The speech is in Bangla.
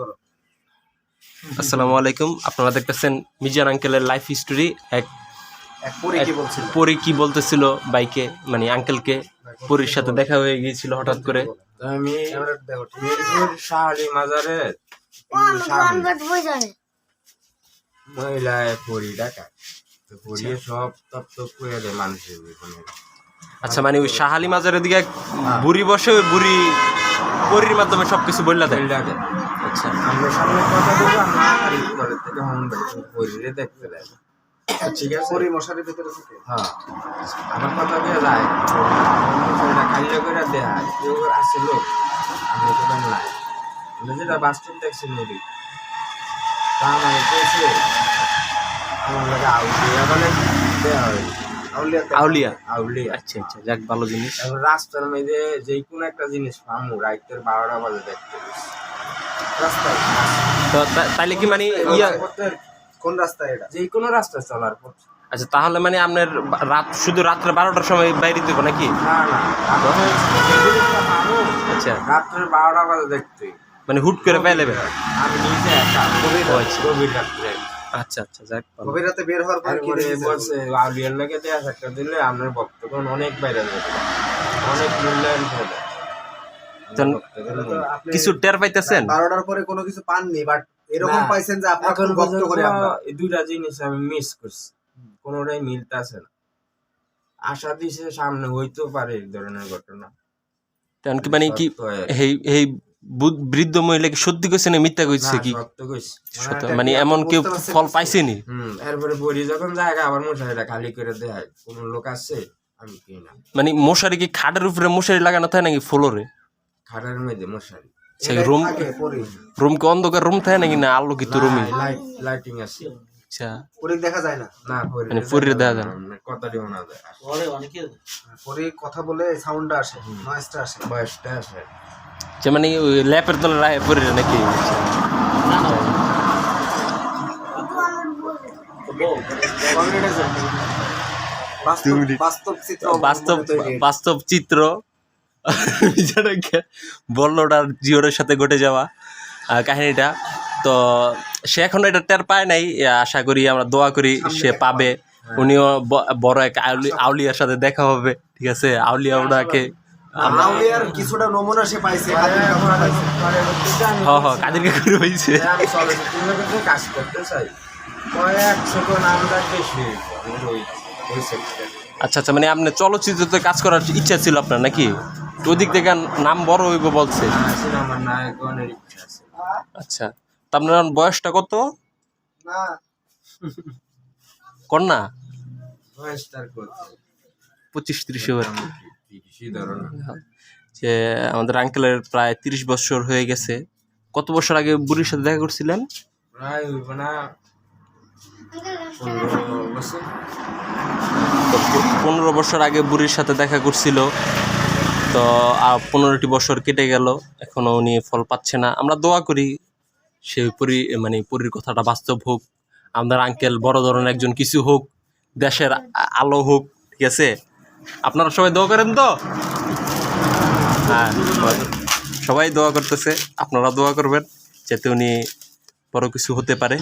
করো। আসসালামু আলাইকুম। আপনারা দেখতেছেন মিজান আঙ্কেলের লাইফ হিস্টোরি এক পরে কি বলছিল? পরি কি বলতেছিল বাইকে মানে আঙ্কেলকে? পরির সাথে দেখা হয়ে গিয়েছিল হঠাৎ করে। আমি ক্যামেরা দেখো ঠিক মিরপুর শাহলি মাজারে মহিলায় পরি ডাকা তো পরিয়ে সব তত্ত্ব করে দেয় মানুষের আচ্ছা মানে ওই শাহালি মাজারের দিকে বুড়ি বসে ওই বুড়ি পরির মাধ্যমে সবকিছু বললা দেয় আচ্ছা। আমরা সামনে কথা বলব আমরা থেকে হন পরিরে দেখতে দেয় ঠিক আছে। পরে মশারির ভিতরে থাকে? হ্যাঁ। আমার কথা দিয়ে যায় খাইলে করে দেয় কেউ আসছে লোক আমরা তো নাই আমরা যেটা বাস স্ট্যান্ড দেখছি নদী তা আমার পেয়েছে আমার লাগে আউলিয়া বলে দেওয়া হয়েছে আউলিয়া আউলিয়া। আউলিয়া। আচ্ছা আচ্ছা যাক ভালো জিনিস। রাস্তার মধ্যে যে কোনো একটা জিনিস পামু রাইতের বারোটা বাজে দেখতে। রাস্তায়। তো তাইলে কি মানে ইয়া কোন রাস্তা এটা? যে কোনো রাস্তা চলার আচ্ছা তাহলে মানে আপনার রাত শুধু রাত্রে বারোটার সময় বাইরে দেবো নাকি? রাত্রে আচ্ছা। রাত্রের বারোটা বাজে দেখতে। মানে হুট করে পেয়ে নেবে আমি নিজে একা আচ্ছা। গভীর রাত্রে। আচ্ছা আচ্ছা যাক গভীর রাতে বের হওয়ার পর কি বলছে? আউলিয়ার লাগে দেয়া একটা দিলে আপনার ভক্তগণ অনেক বাইরে যাবে। অনেক মূল্যায়ন করে দেয়। তো- ভক্তগণ তো মূল্যায়ন। আপনি কিছু টের পাইতেছেন? বারোটার পরে কোনো কিছু পাননি বাট এরকম পাইছেন যে আপনার কোন ভক্ত করে আমরা। এই দুইটা জিনিস আমি মিস করছি। কোনোটাই মিলতেছে না। আশা দিছে সামনে হইতেও পারে এই ধরনের ঘটনা। তখন কি মানে কি এই এই বৃদ্ধ মহিলাকে সত্যি কইছে না মিথ্যা কইছে কি? এটা মানে এমন কেউ ফল? পাইছেনি? এরপরে বড়ি যখন জায়গা আবার মশারিটা খালি করে দেয়। কোনো লোক আছে? আমি কি না। মানে মশারি কি খাটের উপরে মশারি লাগানো থাকে নাকি ফ্লোরে? খাটার মধ্যে মশারি। সেই রুম রুম কি অন্ধকার রুম থাকে নাকি না আলোকিত রুমই লাইট লাইটিং আছে। আচ্ছা। পরে দেখা যায় না? না মানে পরে দেয়া যায় না। কথা দিও না যায় পরে কথা বলে সাউন্ডটা আসে নয়েজটা আসে। যে মানে ল্যাপের তলে রায় পরে নাকি। বাস্তব বাস্তব চিত্র বল্লটার জিওরের সাথে ঘটে যাওয়া কাহিনীটা তো সে এখনও এটা টের পায় নাই আশা করি আমরা দোয়া করি সে পাবে উনিও বড় এক আউলি- আউলিয়ার সাথে দেখা হবে ঠিক আছে আউলিয়া ওনাকে আউলিয়ার কিছুটা নমুনা সে পাইছে হাতের কাপড় পাইছে। পরবর্তীতে আমি হ হ কাদেরকে করে হয়েছে আমি চলচ্চিত্র কাজ করতে চাই। কয়েকশো কোন আমরা বেশি ওই ওই আচ্ছা আচ্ছা মানে আপনি চলচ্চিত্রতে কাজ করার ইচ্ছা ছিল আপনার নাকি? ওদিক থেকে নাম বড় হইব বলছে। আছে। আচ্ছা তা আপনার বয়সটা কত? না। কন্যা? পঁচিশ ত্রিশ যে আমাদের আঙ্কেলের প্রায় তিরিশ বছর হয়ে গেছে। কত বছর আগে বুড়ির সাথে দেখা করছিলেন? প্রায় পনেরো বছর। তো প- পনেরো বছর আগে বুড়ির সাথে দেখা করছিল। তো পনেরোটি বছর কেটে গেল। এখনও উনি ফল পাচ্ছে না। আমরা দোয়া করি সে পরি মানে পরীর কথাটা বাস্তব হোক। আমাদের আঙ্কেল বড় ধরনের একজন কিছু হোক দেশের আলো হোক ঠিক আছে? আপনারা সবাই দোয়া করেন তো? হ্যাঁ সবাই দোয়া করতেছে, আপনারা দোয়া করবেন, যাতে উনি বড় কিছু হতে পারে।